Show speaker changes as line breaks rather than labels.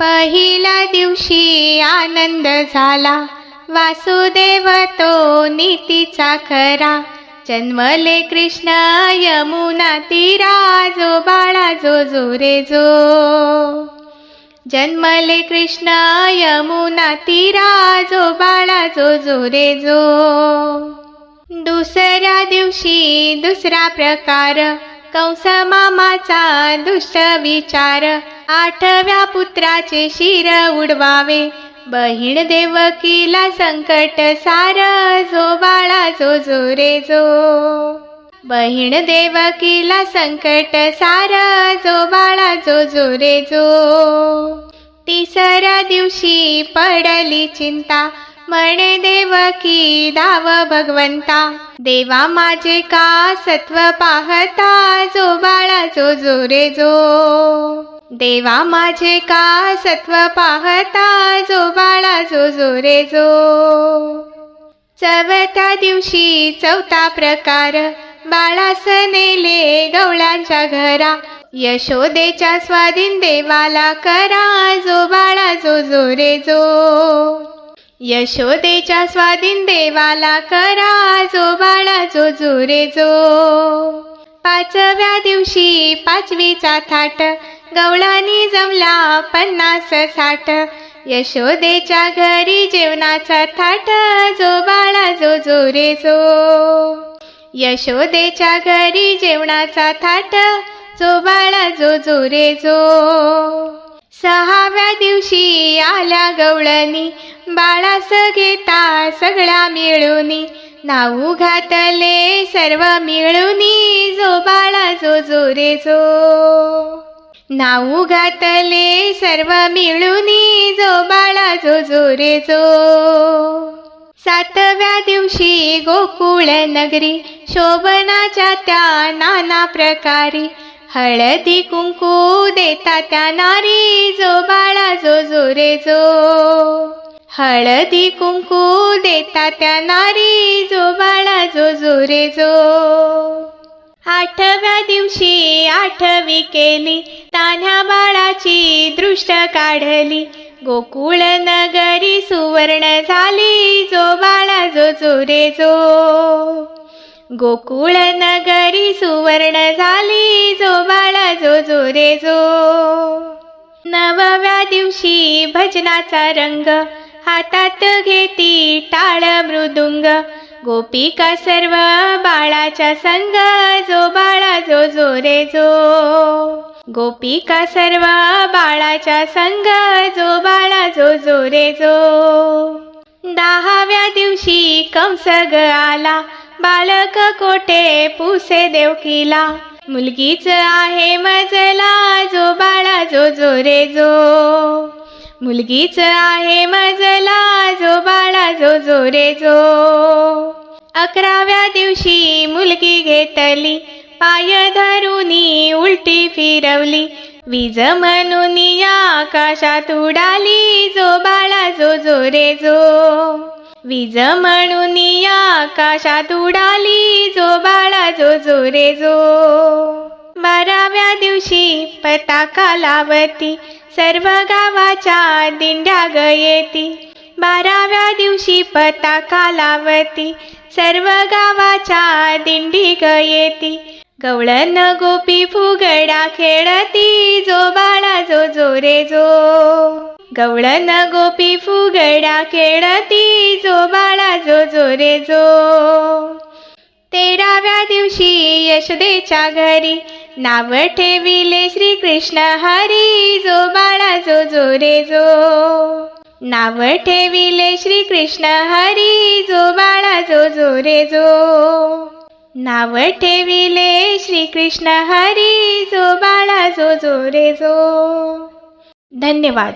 पहिल्या दिवशी आनंद झाला. वासुदेव तो नीतीचा खरा. जन्मले कृष्ण यमुना तीरा जो बाळा जो जो रे जो. जन्मले कृष्ण यमुना तीरा जो बाळा जो जो रे जो. दुसऱ्या दिवशी दुसरा प्रकार. कंस मामाचा दुष्ट विचार. आठव्या पुत्राचे शिर उडवावे. बहीण देवकीला संकट सार जो बाळा जो जो रे जो. बहीण देवकीला संकट सार जो बाळा जो जो रे जो. तिसऱ्या दिवशी पडली चिंता म्हणे देवकी दाव भगवंता. देवा माझे का सत्व पाहता? जो बाळा जो जो रे जो. देवा माझे का सत्व पाहता? जो बाळा जो जो रे जो. चवथ्या दिवशी चौथा प्रकार. बाळास नेले गवळांच्या घरा. यशोदेच्या स्वाधीन देवाला करा. जो बाळा जो जो रे जो. यशोदेच्या स्वाधीन देवाला करा जो बाळा जो जो रे जो. पाचव्या दिवशी पाचवीचा थाट गवळानी जमला पन्नास साठ. यशोदेच्या घरी जेवणाचा थाट जो बाळा जो जो रे जो. यशोदेच्या घरी जेवणाचा थाट जो बाळा जो जो रे जो. सहाव्या दिवशी आल्या गवळणी. बाळास घेता सगळा मिळूनी. नाऊ घातले सर्व मिळूनी. जो बाळा जो जो रे जो. नाऊ घातले सर्व मिळूनी. जो बाळा जो जो रे जो. सातव्या दिवशी गोकुळ नगरी. शोभनाच्या त्या नाना प्रकारी. हळदी कुंकू देता त्या नारी जो बाळा जो जो रे जो. हळदी कुंकू देता त्या नारी जो बाळा जो जो रे जो. आठव्या दिवशी आठवी केली तान्ह्या बाळाची दृष्ट काढली. गोकुळ नगरी सुवर्ण झाली जो बाळा जो जो रे जो. गोकुळ नगरी सुवर्ण झाली जो बाळा जो जो रे जो. नवव्या दिवशी भजनाचा रंग हातात घेती टाळ मृदुंग. गोपिका सर्व बाळाच्या संग जो बाळा जो जो रे जो. गोपिका सर्व बाळाच्या संग जो बाळा जो जो रे जो. दहाव्या दिवशी कंस ग आला. बालक कोठे? पुसे देवकीला. मुलगीच आहे मजला जो बाळा जो जो रे जो. मुलगीच आहे मजला जो बाळा जो जो रे जो. अकराव्या दिवशी मुलगी घेतली. पाय धरुनी उलटी फिरवली. वीज म्हणून आकाशात उडाली. जो बाळा जो जो रे जो. वीज म्हणून आकाशात उडाली जो बाळा जो जो रे जो. बाराव्या दिवशी पताका लावती सर्व गावाच्या दिंड्या गयेती बाराव्या दिवशी पताका लावती सर्व गावाच्या दिंडी गयेती येती गवळण गोपी फुगडा खेळती जो बाळा जो जो रे जो. गवळण गोपी फुगडा खेळती जो बाळा जो जो रे जो. तेराव्या दिवशी यशदेच्या घरी नाव ठेविले श्रीकृष्ण हरी जो बाळा जो जो रे जो. नाव ठेविले श्रीकृष्ण हरी जो बाळा जो जो रे जो. नाव ठेविले श्रीकृष्ण हरी जो बाळा जो जो रे जो. धन्यवाद.